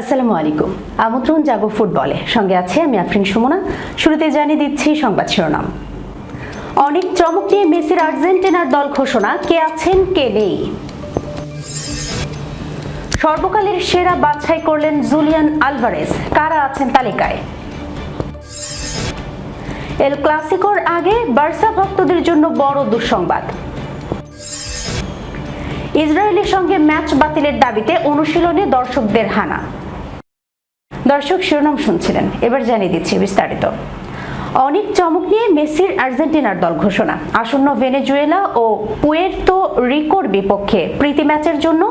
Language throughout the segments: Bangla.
আসসালামু আলাইকুম। আমন্ত্রণ জাগো ফুটবলে। সঙ্গে আছে আমি আফরিন সুমনা। শুরুতে জানিয়ে দিচ্ছি সংবাদ শিরোনাম। অনেক চমক নিয়ে মেসির আর্জেন্টিনার দল ঘোষণা, কে আছেন, কে নেই। সর্বকালের সেরা বাছাই করলেন জুলিয়ান আলভারেজ। কারা আছেন তালিকায়? এল ক্লাসিকোর আগে বার্সা ভক্তদের জন্য বড় দুঃসংবাদ। ইসরায়েলের সঙ্গে ম্যাচ বাতিলের দাবিতে অনুশীলনে দর্শকদের হানা। দর্শক শিরোনাম শুনছিলেন। এবার জানিয়ে দিচ্ছি বিস্তারিত। অনেক চমক নিয়ে মেসির আর্জেন্টিনার দল ঘোষণা। আসন্ন ভেনেজুয়েলা ও পুয়ের্তো রিকোর বিপক্ষে প্রীতি ম্যাচের জন্য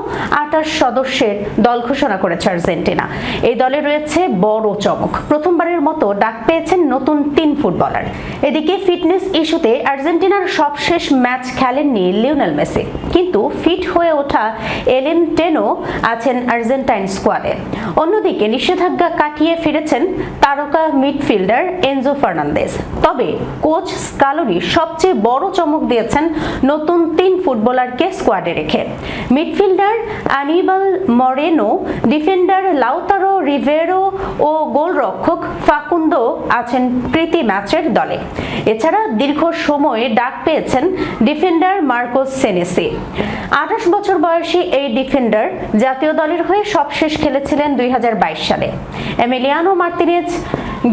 আঠাশ সদস্যের দল ঘোষণা করেছে আর্জেন্টিনা। এই দলে রয়েছে বড় চমক। প্রথমবারের মতো ডাক পেয়েছেন নতুন তিন ফুটবলার। এদিকে ফিটনেস ইস্যুতে আর্জেন্টিনার সবশেষ ম্যাচ খেলেননি লিওনেল মেসি। কিন্তু ফিট হয়ে ওঠা এলেন টেনো আছেন আর্জেন্টাইন স্কোয়াডে। অন্যদিকে নিষেধাজ্ঞা কাটিয়ে ফিরেছেন তারকা মিডফিল্ডার এনজো ফার্নান্দেজ। তবে কোচ স্কালোনি সবচেয়ে বড় চমক দিয়েছেন নতুন তিন ফুটবলারকে স্কোয়াডে রেখে। Midfielder Anibal Moreno, defender Lautaro Rivero ও গোলরক্ষক ফাকুন্দো আছেন প্রীতি ম্যাচের দলে। এছাড়া দীর্ঘ সময়ে ডাক পেয়েছেন ডিফেন্ডার মার্কোস সেনেসি। আঠাশ বছর বয়সী এই ডিফেন্ডার জাতীয় দলের হয়ে সবশেষ খেলেছিলেন দুই হাজার বাইশ সালে। Emiliano Martinez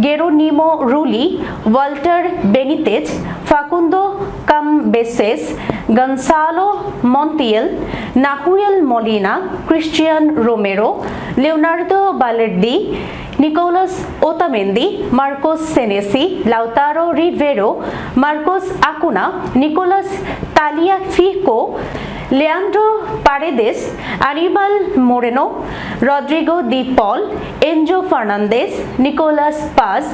Geronimo Rulli, Walter Benitez, Facundo Cambeses, Gonzalo Montiel Nahuel Molina, Cristian Romero, Leonardo Balerdi, Nicolas Otamendi, Marcos Senesi, Lautaro Rivero, Marcos Acuna, Nicolas Tagliafico Leandro Paredes, Anibal Moreno, Rodrigo De Paul, Enzo Fernandez, Nicolas Paz,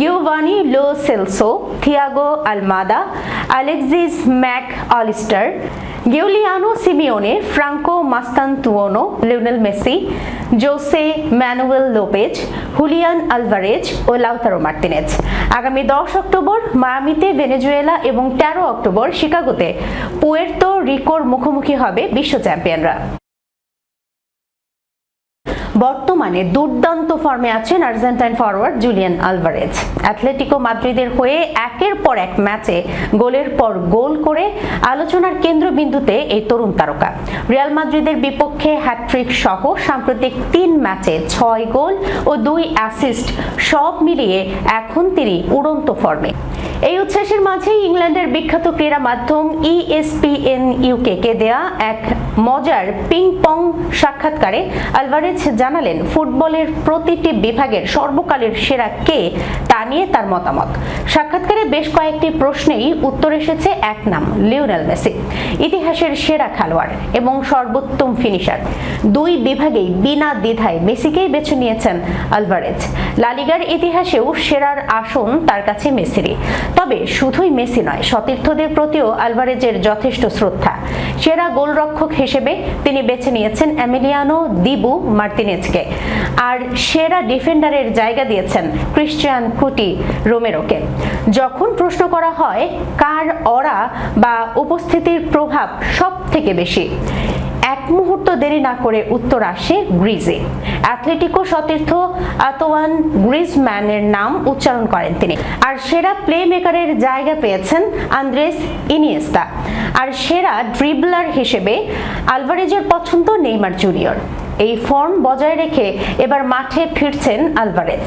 Giovani Lo Celso, Thiago Almada, Alexis Mac Allister Giuliano Simeone Franco Mastantuono Lionel Messi Jose Manuel Lopez Julian Alvarez ও লাউতারো মার্তিনেজ আগামী দশ অক্টোবর মায়ামিতে ভেনেজুয়েলা এবং তেরো অক্টোবর শিকাগোতে পুয়ের্তো রিকোর মুখোমুখি হবে বিশ্ব চ্যাম্পিয়নরা। বর্তমানে দুর্দান্ত ফর্মে আছেন Argentine forward Julian Alvarez. Atletico মাদ্রিদের হয়ে একের পর এক ম্যাচে গোলের পর গোল করে আলোচনার কেন্দ্রবিন্দুতে এই তরুণ তারকা। রিয়াল মাদ্রিদের বিপক্ষে হ্যাট্রিক সহ সাম্প্রতিক তিন ম্যাচে ছয় গোল ও দুই অ্যাসিস্ট সব মিলিয়ে এখন তিনি উড়ন্ত ফর্মে। এই উচ্ছ্বাসের মাঝেই ইংল্যান্ডের বিখ্যাত ক্রীড়া মাধ্যম ইএসপিএন ইউকে কে দেয়া এক মজার পিং পং সাক্ষাৎকারে আলভারেজ জানালেন, ফুটবলের প্রতিটি বিভাগের সর্বকালের সেরা কে তা নিয়ে তার মতামত। সাক্ষাৎকারে বেশ কয়েকটি প্রশ্নেই উত্তর এসেছে এক নাম, লিওনেল মেসি। ইতিহাসের সেরা খেলোয়াড় এবং সর্বোত্তম ফিনিশার। দুই বিভাগেই বিনা দ্বিধায় মেসিকেই বেছে নিয়েছেন আলভারেজ। লালিগার ইতিহাসেও সেরার আসন তার কাছে মেসিরই। তবে শুধুই মেসি নয়, সতীর্থদের প্রতিও আলভারেজের যথেষ্ট শ্রদ্ধা। সেরা গোলরক্ষক হিসেবে তিনি বেছে নিয়েছেন এমিলিয়ানো দিবু মার্তিনেজকে আর সেরা ডিফেন্ডারের জায়গা দিয়েছেন ক্রিশ্চিয়ান কুটি রোমেরোকে। যখন প্রশ্ন করা হয়, কার অরা বা উপস্থিতির প্রভাব সব থেকে বেশি? এক মুহূর্ত দেরি না করে উত্তর আসে গ্রিজে। অ্যাথলেটিকো সতীর্থ আতোয়ান গ্রিজম্যানের নাম উচ্চারণ করেন তিনি। আর সেরা প্লে মেকারের জায়গা পেয়েছেন আন্দ্রেস ইনিয়েস্তা। আর সেরা ড্রিবলার হিসেবে আলভারেজের পছন্দ নেইমার জুনিয়র। এই ফর্ম বজায় রেখে এবার মাঠে ফিরছেন আলভারেজ।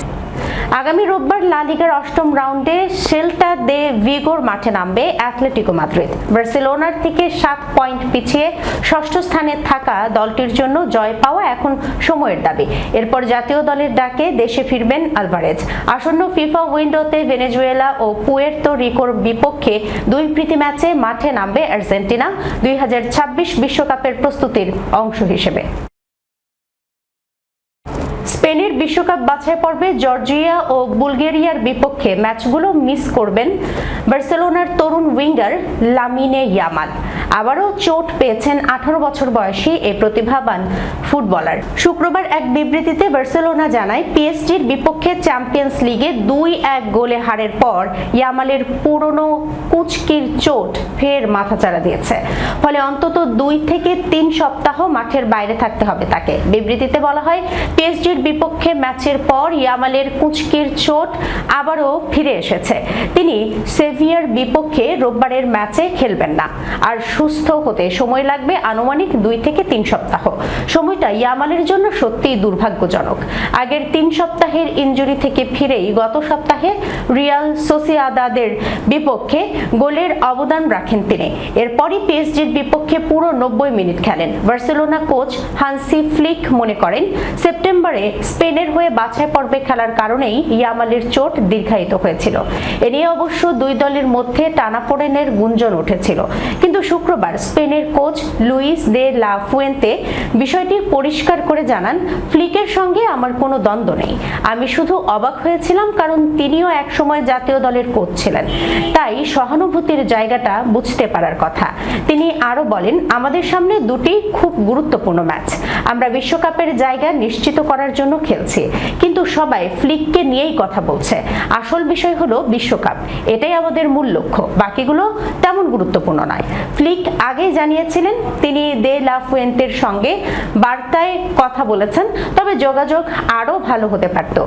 আগামী রোববার লা লিগার অষ্টম রাউন্ডে সেল্টা দে ভিগোর মাঠে নামবে অ্যাথলেটিকো মাদ্রিদ। বার্সেলোনার থেকে সাত পয়েন্ট পিছিয়ে ষষ্ঠ স্থানে থাকা দলটির জন্য জয় পাওয়া এখন সময়ের দাবি। এরপর জাতীয় দলের ডাকে দেশে ফিরবেন আলভারেজ। আসন্ন ফিফা উইন্ডোতে ভেনেজুয়েলা ও পুয়ের্তো রিকোর বিপক্ষে দুই প্রীতি ম্যাচে মাঠে নামবে আর্জেন্টিনা, দুই বিশ্বকাপের প্রস্তুতির অংশ হিসেবে। স্পেনের বিশ্বকাপ বাছাই পর্বে জর্জিয়া ও বুলগেরিয়ার বিপক্ষে ম্যাচগুলো মিস করবেন বার্সেলোনার তরুণ উইঙ্গার লামিনে ইয়ামাল। আবারও চোট পেয়েছেন আঠারো বছর বয়সী এই প্রতিভাবান ফুটবলার। শুক্রবার এক বিবৃতিতে বার্সেলোনা জানায়, পিএসজির বিপক্ষে চ্যাম্পিয়ন্স লিগে দুই এক গোলে হারের পর ইয়ামালের পুরনো কুচকির চোট ফের মাথাচাড়া দিয়েছে। ফলে অন্তত দুই থেকে তিন সপ্তাহ মাঠের বাইরে থাকতে হবে তাকে। বিবৃতিতে বলা হয় পিএসজির বিপক্ষে ম্যাচের পর ইয়ামালের কুচকির চোট আবারও ফিরে এসেছে। তিনি সেভিয়ার বিপক্ষে রোববারের ম্যাচে খেলবেন না। আর সুস্থ হতে সময় লাগবে আনুমানিক দুই থেকে তিন সপ্তাহ। সময়টা ইয়ামালের জন্য সত্যিই দুর্ভাগ্যজনক। আগের তিন সপ্তাহের ইনজুরি থেকে ফিরেই গত সপ্তাহে রিয়াল সোসিয়াদাদের বিপক্ষে গোলের অবদান রাখেন তিনি। এরপরই পিএসজির বিপক্ষে পুরো নব্বই মিনিট খেলেন। বার্সেলোনা কোচ হানসি ফ্লিক মনে করেন, সেপ্টেম্বরে স্পেনের হয়ে বাছাই পর্বে খেলার কারণেই ইয়ামালের চোট দীর্ঘায়িত হয়েছিল। এ নিয়ে অবশ্য দুই দলের মধ্যে টানাপোড়েনের গুঞ্জন উঠেছিল। কিন্তু শুক্রবার স্পেনের coach Luis de la Fuente বিষয়টি পরিষ্কার করে জানান, ফ্লিকের সঙ্গে আমার কোনো দ্বন্দ্ব নেই। আমি শুধু অবাক হয়েছিলাম কারণ তিনিও একসময় জাতীয় দলের কোচ ছিলেন। তাই সহানুভূতির জায়গাটা বুঝতে পারার কথা। তিনি আরও বলেন, আমাদের সামনে দুটি খুব গুরুত্বপূর্ণ ম্যাচ। আমরা বিশ্বকাপের জায়গা নিশ্চিত করার জন্য খেলছি, কিন্তু সবাই ফ্লিককে নিয়েই কথা বলছে। আসল বিষয় হলো বিশ্বকাপ। এটাই আমাদের মূল লক্ষ্য। বাকিগুলো তেমন গুরুত্বপূর্ণ নয়। ফ্লিক আগেই জানিয়েছিলেন, তিনি দে লা ফুয়েন্তের সঙ্গে বার্তায় কথা বলেছেন, তবে যোগাযোগ আরও ভালো হতে পারত।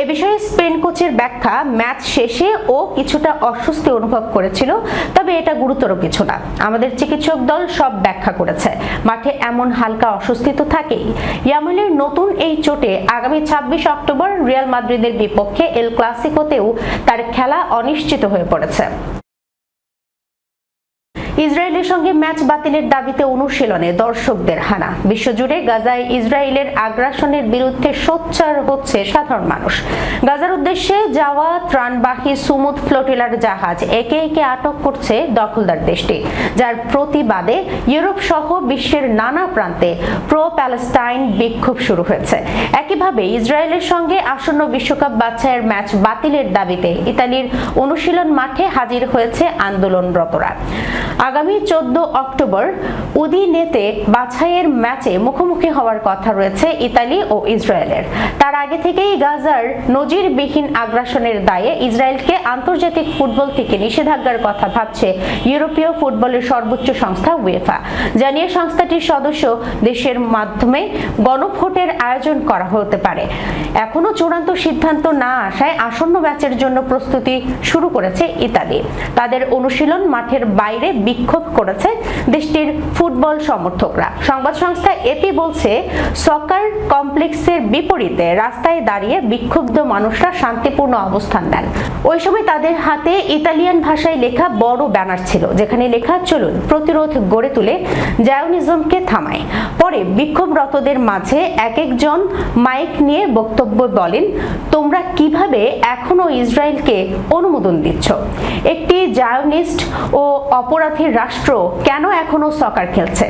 এ বিষয়ে স্পেন কোচের ব্যাখ্যা, ম্যাচ শেষে ও কিছুটা অস্বস্তি অনুভব করেছিল, তবে এটা গুরুতর কিছু না। আমাদের চিকিৎসক দল সব ব্যাখ্যা করেছে। মাঠে এমন হালকা অস্বস্তি তো থাকেই। ইয়ামেলের নতুন এই চোটে আগামী ছাব্বিশ অক্টোবর রিয়াল মাদ্রিদের বিপক্ষে এল ক্লাসিকোতেও তার খেলা অনিশ্চিত হয়ে পড়েছে। ইসরায়েলের সঙ্গে ম্যাচ বাতিলের দাবিতে অনুশীলনে দর্শকদের হানা। বিশ্বজুড়ে গাজায় ইসরায়েলের আগ্রাসনের বিরুদ্ধে সোচ্চার হচ্ছে সাধারণ মানুষ। গাজার উদ্দেশ্যে যাওয়া ত্রাণবাহী সুমুদ ফ্লোটিলার জাহাজ একে একে আটক করছে দখলদার দেশটি, যার প্রতিবাদে ইউরোপ সহ বিশ্বের নানা প্রান্তে প্রো প্যালেস্টাইন বিক্ষোভ শুরু হয়েছে। একইভাবে ইসরায়েলের সঙ্গে আসন্ন বিশ্বকাপ বাছাইয়ের ম্যাচ বাতিলের দাবিতে ইতালির অনুশীলন মাঠে হাজির হয়েছে আন্দোলনরতরা। আগামী চোদ্দ অক্টোবর উদিনেতে বাছাইয়ের ম্যাচে মুখোমুখি হওয়ার কথা রয়েছে ইতালি ও ইসরায়েলের। তার আগে থেকেই গাজার নজিরবিহীন আগ্রাসনের দায়ে ইসরায়েলকে আন্তর্জাতিক ফুটবল থেকে নিষেধাজ্ঞার কথা ভাবছে ইউরোপীয় ফুটবলের সর্বোচ্চ সংস্থা উয়েফা। জানিয়ে সংস্থাটির সদস্য দেশের মাধ্যমে গণভোটের আয়োজন করা হতে পারে। এখনও চূড়ান্ত সিদ্ধান্ত না আসায় আসন্ন ম্যাচের জন্য প্রস্তুতি শুরু করেছে ইতালি। তাদের অনুশীলন মাঠের বাইরে বিক্ষোভ করেছে দেশটির ফুটবল সমর্থকরা। সংবাদ সংস্থা এপি বলছে সকার কমপ্লেক্সের বিপরীতে রাস্তায় দাঁড়িয়ে বিক্ষুব্ধ মানুষরা শান্তিপূর্ণ অবস্থান নেন। ওই সময় তাদের হাতে ইতালিয়ান ভাষায় লেখা বড় ব্যানার ছিল, যেখানে লেখা, চলুন, প্রতিরোধ গড়ে তুলে জায়োনিজমকে থামায় পরে বিক্ষোভরতদের মাঝে এক একজন মাইক নিয়ে বক্তব্য বলেন, তোমরা কীভাবে এখনও ইসরায়েলকে অনুমোদন দিচ্ছ? একটি জায়োনিস্ট ও অপরাধীর রাষ্ট্র কেন এখনও সকার খেলছে?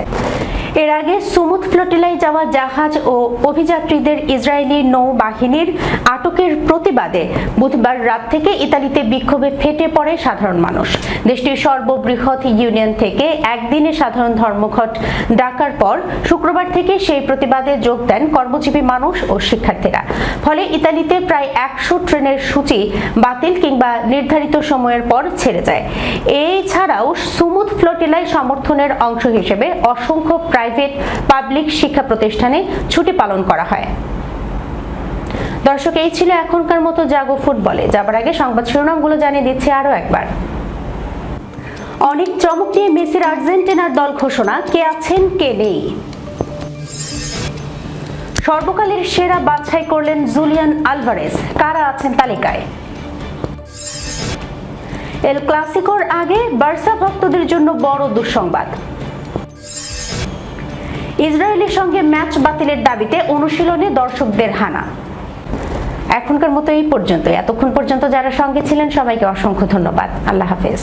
এর আগে সুমুদ ফ্লোটিলায় যাওয়া জাহাজ ও অভিযাত্রীদের ইসরায়েলি নৌবাহিনীর আটকের প্রতিবাদে বুধবার রাত থেকে ইতালিতে বিক্ষোভে ফেটে পড়ে সাধারণ মানুষ। দেশটির সর্ববৃহৎ ইউনিয়ন থেকে একদিনে সাধারণ ধর্মঘট ডাকার পর শুক্রবার থেকে সেই প্রতিবাদে যোগ দেন কর্মজীবী মানুষ ও শিক্ষার্থীরা। ফলে ইতালিতে প্রায় একশো ট্রেনের সূচি বাতিল কিংবা নির্ধারিত সময়ের পর ছেড়ে যায়। এছাড়াও সুমুদ ফ্লোটিলায় সমর্থনের অংশ হিসেবে অসংখ্য প্রাইভেট পাবলিক শিক্ষা প্রতিষ্ঠানে ছুটি পালন করা হয়। দর্শক, এই ছিল এখনকার মতো জাগো ফুটবলে। যাবার আগে সংবাদ শিরোনামগুলো জানিয়ে দিচ্ছে আরও একবার। অনেক চমক নিয়ে মেসির আর্জেন্টিনার দল ঘোষণা, কে আছেন, কে নেই। সর্বকালের সেরা বাছাই করলেন জুলিয়ান আলভারেজ। কারা আছেন তালিকায়? এল ক্লাসিকোর আগে বার্সা ভক্তদের জন্য বড় দুঃসংবাদ। ইসরায়েলের সঙ্গে ম্যাচ বাতিলের দাবিতে অনুশীলনে দর্শকদের হানা। এখনকার মতো এই পর্যন্ত এতক্ষণ পর্যন্ত যারা সঙ্গে ছিলেন, সবাইকে অসংখ্য ধন্যবাদ। আল্লাহ হাফেজ।